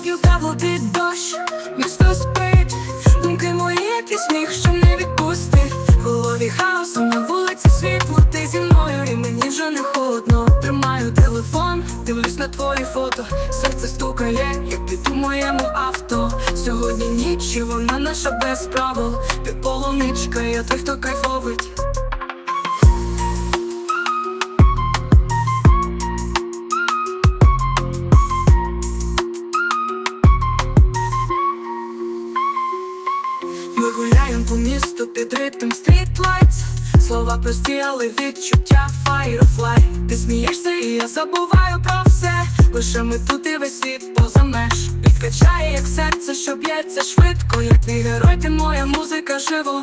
п'ю каву під дощ, місто спить, думки мої, як і сміх, що не відпустить. В голові хаос, а на вулиці світло, ти зі мною, і мені вже не холодно. Тримаю телефон, дивлюсь на твої фото, серце стукає, як ти у моєму авто. Сьогодні ніч, і вона наша без правил. Ти полуничка, я той, хто кайфовить. По місту під ритм стрітлайтс. Слова прості, але відчуття firefly Ти смієшся і я забуваю про все. Лише ми тут і весь світ поза меж. Підкачає, як серце, що б'ється швидко. Як твій герой, ти моя музика живо.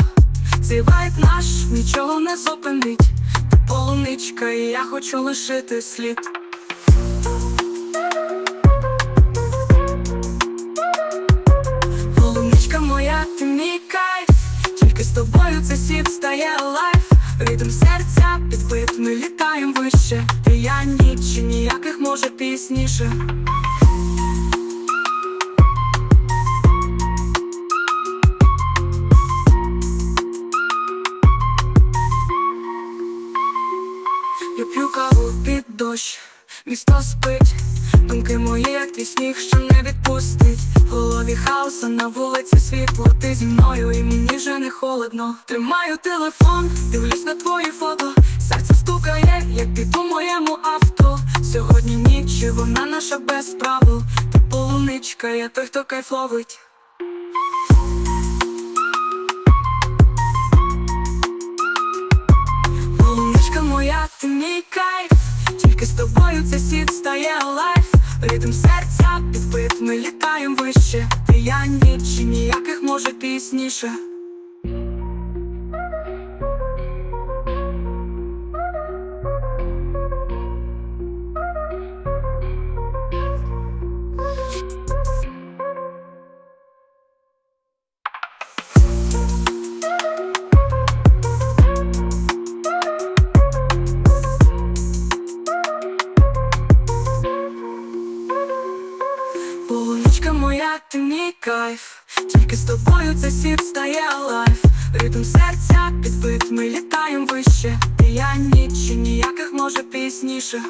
Цей вайб наш нічого не зупинить. Ти полуничка, і я хочу лишити слід світ стає лайф. Ритм серця підбит, ми літаєм вище. Ти я ніч, і ніяких може пізніше. Я п'ю каву під дощ, місто спить, думки мої, як твій сніг, що не відпустить. В голові хаоса на вулиці світло, ти зі мною, і мені вже не холодно. Тримаю телефон, дивлюсь на твої фото, серце стукає, як під у моєму авто. Сьогодні ніч, і вона наша без правил. Ти полуничка, я той, хто кайф ловить. Полуничка моя, ти мій кайф Тільки з тобою цей світ стає лайф. Ритм серця підбит, ми літаємо вище. Ти я ніч, ніяких може пізніше Моя, ти мій кайф. Тільки з тобою цей світ стає лайф. Ритм серця підбит, ми літаєм вище. І я ніч, ніяких може пізніше